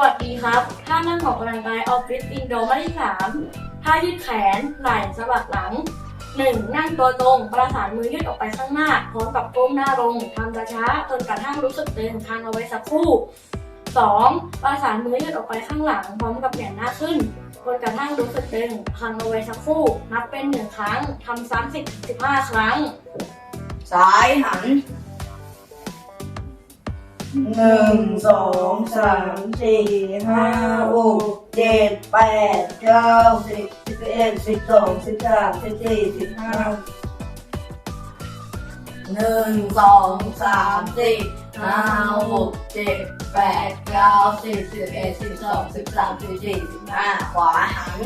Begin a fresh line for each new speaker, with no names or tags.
วัสดีครับถ้านั่งออกกำลังกายออฟฟิศอินโดมาที่สามท่ายืดแขน ไหล่สะบักหลัง 1. นั่งตัวตรง ประสานมือยืดออกไปข้างหน้า พร้อมกับก้มหน้าลง ทำช้าๆจนกระทั่งรู้สึกตึงคางเอาไว้สักครู่ 2. ประสานมือยืดออกไปข้างหลัง พร้อมกับแหงนหน้าขึ้นจนกระทั่งรู้สึกตึงคางเอาไว้สักครู่ นับเป็นหนึ่งครั้ง ทำซ้ำสิบสิบห้าครั้ง
ซ้ายหัน หนึ่งสองสามสี่ห้าหกเจ็ดแปดเก้าสิบสิบเอ็ดสิบสองสิบสามสิบสี่สิบห้าหนึ่งสองสามสี่ห้าหกเจ็ดแปดเก้าสิบสิบเอ็ดสิบสองสิบสามสิบสี่สิบห้าขวาหัน